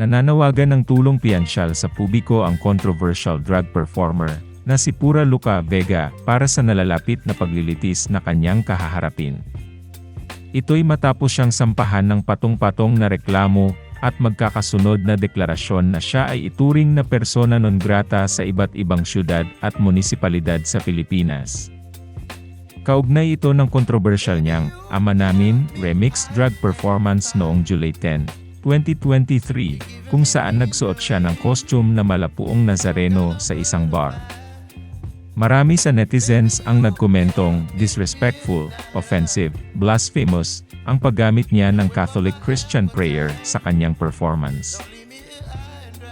Nananawagan ng tulong piyansyal sa publiko ang controversial drug performer na si Pura Luca Vega para sa nalalapit na paglilitis na kanyang kahaharapin. Ito'y matapos siyang sampahan ng patong-patong na reklamo at magkakasunod na deklarasyon na siya ay ituring na persona non grata sa iba't ibang syudad at munisipalidad sa Pilipinas. Kaugnay ito ng kontrobersyal niyang Ama Namin Remix Drug Performance noong July 10, 2023, kung saan nagsuot siya ng costume na malapuong Nazareno sa isang bar. Marami sa netizens ang nagkomentong disrespectful, offensive, blasphemous ang paggamit niya ng Catholic Christian prayer sa kanyang performance.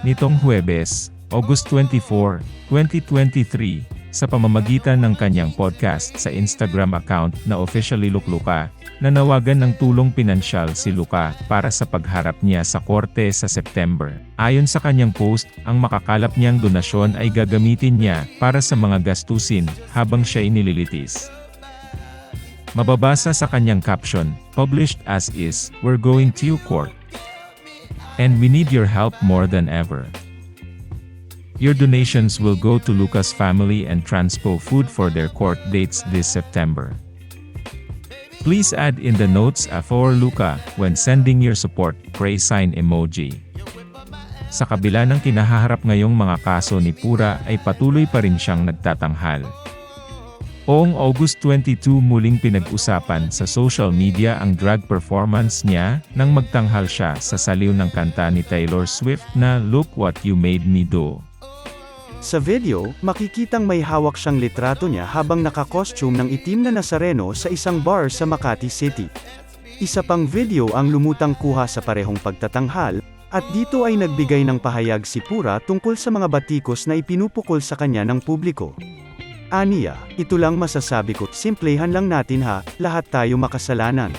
Nitong Huwebes, August 24, 2023, sa pamamagitan ng kanyang podcast sa Instagram account na officially Lukluka, nanawagan ng tulong pinansyal si Luka para sa pagharap niya sa korte sa September. Ayon sa kanyang post, ang makakalap niyang donasyon ay gagamitin niya para sa mga gastusin habang siya inililitis. Mababasa sa kanyang caption, published as is, We're going to court. And we need your help more than ever. Your donations will go to Lucas family and Transpo Food for their court dates this September. Please add in the notes a for Luca when sending your support, pray sign emoji. Sa kabila ng kinahaharap ngayong mga kaso ni Pura ay patuloy pa rin siyang nagtatanghal. Oong August 22 muling pinag-usapan sa social media ang drag performance niya nang magtanghal siya sa saliw ng kanta ni Taylor Swift na Look What You Made Me Do. Sa video, makikitang may hawak siyang litrato niya habang nakakostume ng itim na Nazareno sa isang bar sa Makati City. Isa pang video ang lumutang kuha sa parehong pagtatanghal, at dito ay nagbigay ng pahayag si Pura tungkol sa mga batikos na ipinupukol sa kanya ng publiko. Aniya, ito lang masasabi ko, simplehan lang natin ha, lahat tayo makasalanan.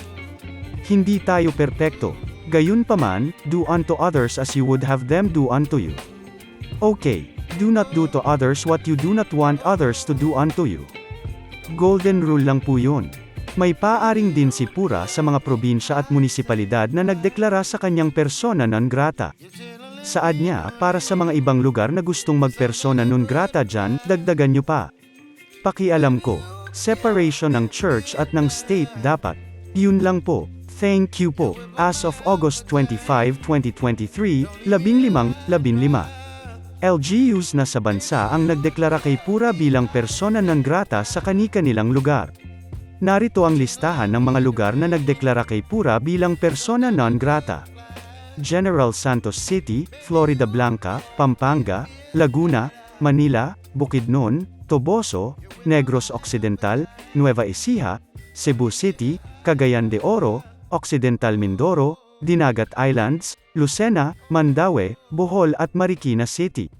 Hindi tayo perpekto. Gayunpaman, do unto others as you would have them do unto you. Okay, do not do to others what you do not want others to do unto you. Golden rule lang po yun. May paaring din si Pura sa mga probinsya at munisipalidad na nagdeklara sa kanyang persona non grata. Saad niya, para sa mga ibang lugar na gustong magpersona non grata dyan, dagdagan nyo pa. Pakialam ko, separation ng church at ng state dapat. Yun lang po. Thank you po. As of August 25, 2023, 15, 15. LGUs na sa bansa ang nagdeklara kay Pura bilang persona non grata sa kani-kanilang lugar. Narito ang listahan ng mga lugar na nagdeklara kay Pura bilang persona non grata. General Santos City, Florida Blanca, Pampanga, Laguna, Manila, Bukidnon, Toboso, Negros Occidental, Nueva Ecija, Cebu City, Cagayan de Oro, Occidental Mindoro, Dinagat Islands, Lucena, Mandaue, Bohol at Marikina City.